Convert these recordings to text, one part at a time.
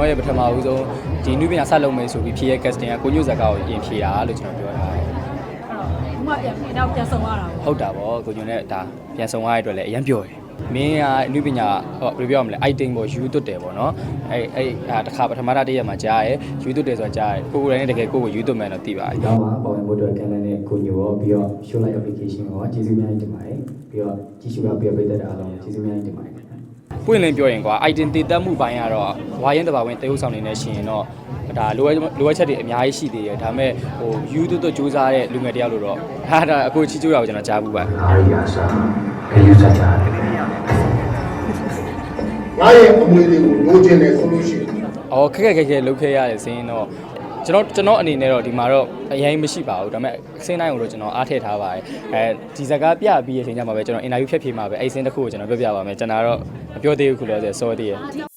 တော်ရဲ့ပထမဦးဆုံးဒီနုပညာဆက်လုပ်မယ်ဆိုပြီးဖြေရဲ့ casting ကကိုညွတ်ဇက်ကောကိုပြင်ဖြေတာလို့ကျွန်တော်ပြောတာအဲ့တော့ဘုမပြန်ပြန်တော့ပြန်ဆောင်ရတာပေါ့ဟုတ်တာဗောကိုညွတ်နဲ့ဒါပြန်ဆောင်ရတဲ့အတွက်လည်းအရင်ပြောတယ်မင်းကအနုပညာဟောဘယ်လိုပြောရမလဲ item ပေါ့ယူသွတ်တယ်ပေါ့နော်အဲ့အဲ့ဒါတစ်ခါပထမတစ်ရက်မှာကြားရဲယူသွတ်တယ်ဆိုတာကြားရဲကိုကိုယ်တိုင်နဲ့တကယ်ကိုကိုယူသွတ်မယ်တော့သိပါတယ်။နောက်မှာပေါ်ဝင်ဖို့အတွက်ကန်လန်နဲ့ကိုညိုရောပြီးတော့ show light application ရောကျေးဇူးများတင်ပါတယ်။ပြီးတော့ကြည့်ရှုရပြီးတော့ပိတ်သက်တာအားလုံးကျေးဇူးများတင်ပါတယ်။ ပွင့်လင်းပြောရင်ကွာ item တည်တတ်မှုပိုင်းကတော့ဝါရင်တဘာဝင်တရုပ်ဆောင်နေနေရှင်တော့ဒါလိုအပ်လိုအပ်ချက်တွေအများကြီးရှိသေးတယ်ဒါပေမဲ့ဟိုယူသွတ်သွတ်စူးစမ်းတဲ့လူငယ်တယောက်လို့တော့ဟာဒါအခုချီကျိုးရအောင်ကျွန်တော်ကြားဘူးပါအားရစာခရီးစားကြတယ်ငါရဲ့အမွေလေးကိုလိုချင်တယ်ဆိုလို့ရှိရင်။အော်ခက်ခက်ခက်ခက်လုပ်ခဲ့ရတယ်စင်းတော့ ကျွန်တော်ကျွန်တော်အနေနဲ့တော့ဒီမှာတော့အရင်မရှိပါဘူးဒါပေမဲ့စင်းတိုင်းကိုတော့ကျွန်တော်အားထည့်ထားပါတယ်အဲဒီဇာကားပြပြီးရချိန်ကျမှပဲကျွန်တော်အင်တာဗျူးဖြတ်ဖြေမှာပဲအဲ့စင်းတစ်ခုကိုကျွန်တော်ပြောပြပါမယ်ကျွန်တော်တော့မပြောသေးဘူးခုလို့ဆိုစောသေးရ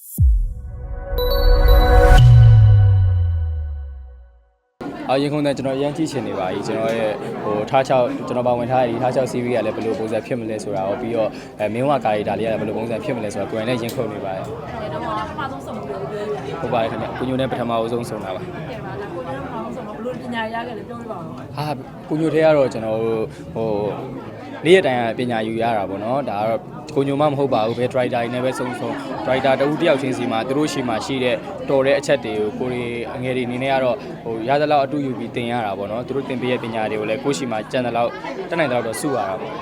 အရင်ခုန်တဲ့ကျွန်တော်ရမ်းကြည့်ချင်နေပါပြီကျွန်တော်ရဲ့ဟိုထားချောက်ကျွန်တော်ပါဝင်ထားတဲ့ဒီထားချောက် CV ကလည်းဘယ်လိုပုံစံဖြစ်မလဲဆိုတာရောပြီးတော့အဲမင်းဝကာရီတာလေးကလည်းဘယ်လိုပုံစံဖြစ်မလဲဆိုတာကိုယ်တိုင်လည်းရင်ခုန်နေပါတယ်အဲ့တော့ပထမဆုံးဆောင်ပြောပြောရတယ်ဟုတ်ပါတယ်ခင်ဗျကိုညိုနဲ့ပထမအဆုံးဆုံးတာပါကဲပါလားကိုကျွန်တော်ပထမဆုံးဆောင်ဘလို့ပညာရခဲ့လဲပြောပြပါဦးဟာကိုညိုထဲကတော့ကျွန်တော်တို့ဟို နေ့ရက်တိုင်းကပညာယူရတာပေါ့နော်ဒါကတော့ကိုညိုမှမဟုတ်ပါဘူးဘယ် driver တွေနဲ့ပဲစုံစုံ driver တဦးတစ်ယောက်ချင်းစီမှာသူတို့ရှိမှရှိတဲ့တော်တဲ့အချက်တွေကိုကိုရီအငယ်တွေအနေနဲ့ကတော့ဟိုရသလောက်အတူယူပြီးသင်ရတာပေါ့နော်သူတို့သင်ပေးရဲ့ပညာတွေကိုလည်းကိုရှိမှကြံတဲ့လောက်တက်နိုင်တဲ့လောက်တော့စုရတာပေါ့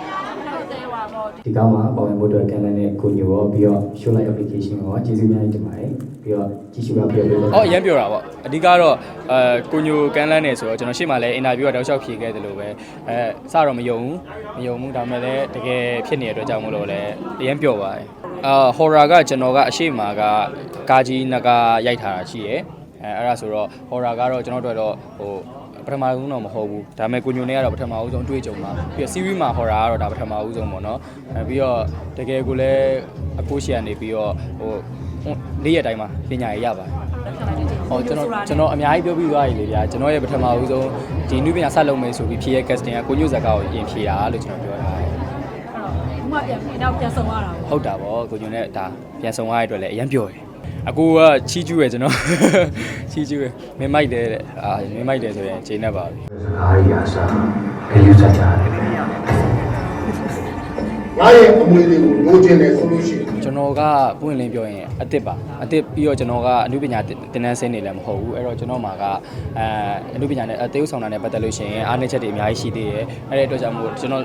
ဟုတ်တယ်ပါတော့ဒီကောင်းမှာပေါ်ဝင်ဖို့အတွက်ကန်လန်နဲ့ကိုညိုရောပြီးတော့ show light application ရောကျေးဇူးများတင်ပါတယ်။ပြီးတော့ကြည့်ရှုရပြီးတော့ပိတ်သက်အော်အရင်ပြောတာပေါ့အဓိကတော့အဲကိုညိုကန်းလန်းနေဆိုတော့ကျွန်တော်ရှေ့မှာလည်းအင်တာဗျူးကတောက်လျှောက်ဖြေခဲ့တယ်လို့ပဲအဲစတော့မယုံဘူးမယုံဘူးဒါပေမဲ့လည်းတကယ်ဖြစ်နေတဲ့အတွက်ကြောင့်မလို့လည်းအရင်ပြောပါတယ်အာဟော်ရာကကျွန်တော်ကအရှိမာကကာကြီးနဂါရိုက်ထားတာရှိရယ်အဲအဲ့ဒါဆိုတော့ဟော်ရာကတော့ကျွန်တော်တို့တော့ဟို ပထမဆုံးတော့မဟုတ်ဘူးဒါပေမဲ့ကိုညိုနေကတော့ပထမဦးဆုံးအတွေ့အကြုံပါပြီးတော့ series မှာဟော်ရာကတော့ဒါပထမဦးဆုံးပေါ့နော်အဲပြီးတော့တကယ်ကိုလည်းအကိုရှိရနေပြီးတော့ဟိုလေးရက်တိုင်းမှာပညာရရပါတယ်ဟောကျွန်တော်ကျွန်တော်အများကြီးပြောပြီးသွားပြီလေဗျာကျွန်တော်ရဲ့ပထမဦးဆုံးဒီနုပညာဆက်လုပ်မယ်ဆိုပြီးဖြေရဲ့ casting ကကိုညွတ်ဇက်ကောကိုပြင်ဖြေတာလို့ကျွန်တော်ပြောတာအဲ့တော့ဘုမပြန်ပြန်တော့ပြန်ဆောင်ရတာပေါ့ဟုတ်တာဗောကိုညွတ်နဲ့ဒါပြန်ဆောင်ရတဲ့အတွက်လည်းအရင်ပြောတယ် အကူကချီးကျူးရယ်ကျွန်တော်ချီးကျူးရယ်မင်းမိုက်တယ်တဲ့အာမင်းမိုက်တယ်ဆိုရင်ခြေနဲ့ပါပြီအားရစာခရီးစားကြတယ်ငါရဲ့အမွေလေးကိုလိုချင်တယ်ဆိုလို့ရှိရင် ကျွန်တော်ကပွင့်လင်းပြောရင်အစ်စ်ပါအစ်စ်ပြီးတော့ကျွန်တော်ကအနုပညာတင်တန်းဆင်းနေလည်းမဟုတ်ဘူးအဲ့တော့ကျွန်တော်မှာကအဲအနုပညာနဲ့အသေးဥဆောင်တာနဲ့ပတ်သက်လို့ရှိရင်အားနည်းချက်တွေအများကြီးရှိသေးတယ်အဲ့ဒီအတွက်ကြောင့်မို့ကျွန်တော်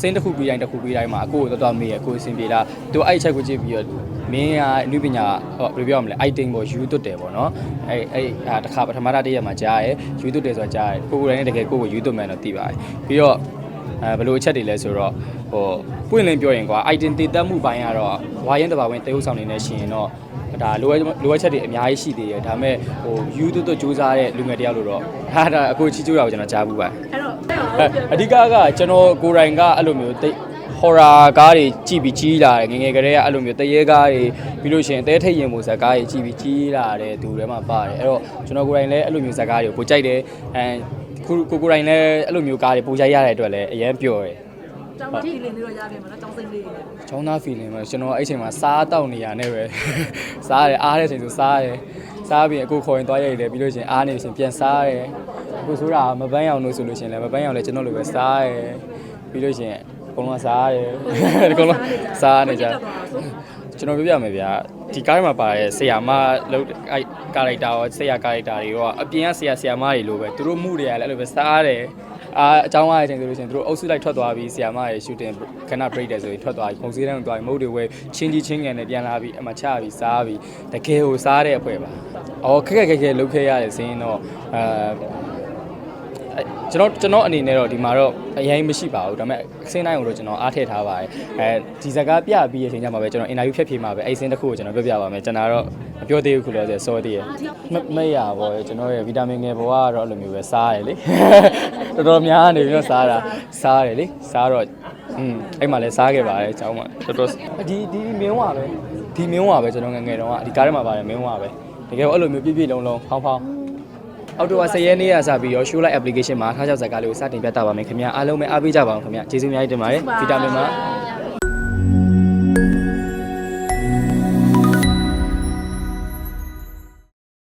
စင်းတစ်ခုပြီးတိုင်းတစ်ခုပြီးတိုင်းမှာအကိုကိုတော်တော်မေးရကိုယ်အဆင်ပြေလားသူအဲ့ဒီချက်ကိုကြည့်ပြီးတော့မင်းကအနုပညာဟောဘယ်လိုပြောရမလဲ item ပေါ့ယူသွတ်တယ်ပေါ့နော်အဲ့အဲ့ဒါတစ်ခါပထမတစ်ရက်မှာကြားရဲယူသွတ်တယ်ဆိုတာကြားရဲကိုယ်ကိုယ်တိုင်နဲ့တကယ်ကိုယ်ကိုယူသွတ်မယ်တော့သိပါတယ်ပြီးတော့ အဲဘယ်လိုအချက်တွေလဲဆိုတော့ဟိုပွင့်လင်းပြောရင်ကွာ item တည်တတ်မှုပိုင်းကတော့ဝါရင်တဘာဝင်တရုပ်ဆောင်နေနေရှင်တော့ဒါလိုအပ်လိုအပ်ချက်တွေအများကြီးရှိသေးတယ်ဒါပေမဲ့ဟိုယူသွတ်သွတ်စူးစမ်းတဲ့လူငယ်တယောက်လို့တော့ဟာဒါအခုချီကျိုးရအောင်ကျွန်တော်ကြားဘူးပါအဲ့တော့အဲအဓိကကကျွန်တော်ကိုယ်တိုင်ကအဲ့လိုမျိုးတိတ်ဟော်ရာကားတွေကြည့်ပြီးကြီးလာတယ်ငယ်ငယ်ကလေးကအဲ့လိုမျိုးတရေကားတွေပြီးလို့ရှိရင်တဲထိတ်ရင်မို့ဇက်ကားတွေကြည့်ပြီးကြီးလာတယ်သူတွေမှာပါတယ်အဲ့တော့ကျွန်တော်ကိုယ်တိုင်လည်းအဲ့လိုမျိုးဇက်ကားတွေကိုပိုကြိုက်တယ်အဲ ခုကိုကိုယ်တိုင်လည်းအဲ့လိုမျိုးကားတွေပိုကြိုက်ရတဲ့အတွက်လည်းအရင်ပျော်တယ်ကျောင်းတီးလေးလေးတော့ရပြီမလားကျောင်းစိမ့်လေးတွေချောင်းသား feeling ပဲကျွန်တော်အဲ့ချိန်မှာစားတောက်နေရနဲ့ပဲစားရတယ်အားတဲ့ချိန်ဆိုစားရတယ်စားပြီးအခုခေါ်ရင်သွားရိုက်တယ်ပြီးလို့ရှိရင်အားနေရှင်ပြန်စားရတယ်အခုဆိုတာမပန်းရောင်လို့ဆိုလို့ရှိရင်လည်းမပန်းရောင်လည်းကျွန်တော်လိုပဲစားရတယ်ပြီးလို့ရှိရင်အကုန်လုံးစားရတယ်အကုန်လုံးစားနေကြ ကျွန်တော်ပြောပြမယ်ဗျာဒီကားမှာပါတဲ့ဆရာမလို့အဲ့ကာရိုက်တာရောဆရာကာရိုက်တာတွေရောအပြင်ကဆရာဆရာမတွေလိုပဲသူတို့မှုတွေကလည်းအဲ့လိုပဲစားရတယ်အာအကြောင်းအားရချိန်ဆိုလို့ရှိရင်သူတို့အုပ်စုလိုက်ထွက်သွားပြီးဆရာမတွေ shooting ခဏ break တယ်ဆိုရင်ထွက်သွားပြီးပုံစည်းတန်းကိုသွားပြီးမုတ်တွေဝဲချင်းကြီးချင်းငယ်နဲ့ပြန်လာပြီးအမှချပြီးစားပြီးတကယ်ကိုစားတဲ့အဖွဲ့ပါ။အော်ခက်ခက်ခက်ခက်လုပ်ခဲ့ရတယ်စင်းတော့အဲအဲ ကျွန်တော်ကျွန်တော်အနေနဲ့တော့ဒီမှာတော့အရင်မရှိပါဘူးဒါပေမဲ့အစင်းတိုင်းကိုတော့ကျွန်တော်အားထည့်ထားပါတယ်အဲဒီဇာကပြပြီးရတဲ့အချိန်ကျမှပဲကျွန်တော်အင်တာဗျူးဖြတ်ဖြေမှာပဲအဲ့အစင်းတစ်ခုကိုကျွန်တော်ပြောပြပါမယ်ကျွန်တော်တော့မပြောသေးဘူးခုလောဆယ်စောသေးရမမရပါဘူးကျွန်တော်ရဲ့ဗီတာမင်ငယ်ဘဝကတော့အဲ့လိုမျိုးပဲစားတယ်လေတော်တော်များနေပြီးတော့စားတာစားတယ်လေစားတော့อืมအဲ့မှာလည်းစားခဲ့ပါတယ်အကြောင်းမှာတော်တော်ဒီဒီမင်းဝါပဲဒီမင်းဝါပဲကျွန်တော်ငငယ်တော့အဒီကားထဲမှာပါတယ်မင်းဝါပဲတကယ်တော့အဲ့လိုမျိုးပြည့်ပြည့်လုံးလုံးဖောင်းဖောင်း အော်တိုဝါ10ရက်နေ့ရစပြီးရော show light application မှာထားချောက်ဇာတ်ကားလေးကိုစတင်ပြသပါမယ်ခင်ဗျာအားလုံးပဲအားပေးကြပါအောင်ခင်ဗျာကျေးဇူးအများကြီးတင်ပါတယ်ဗီတာမင်ပါရ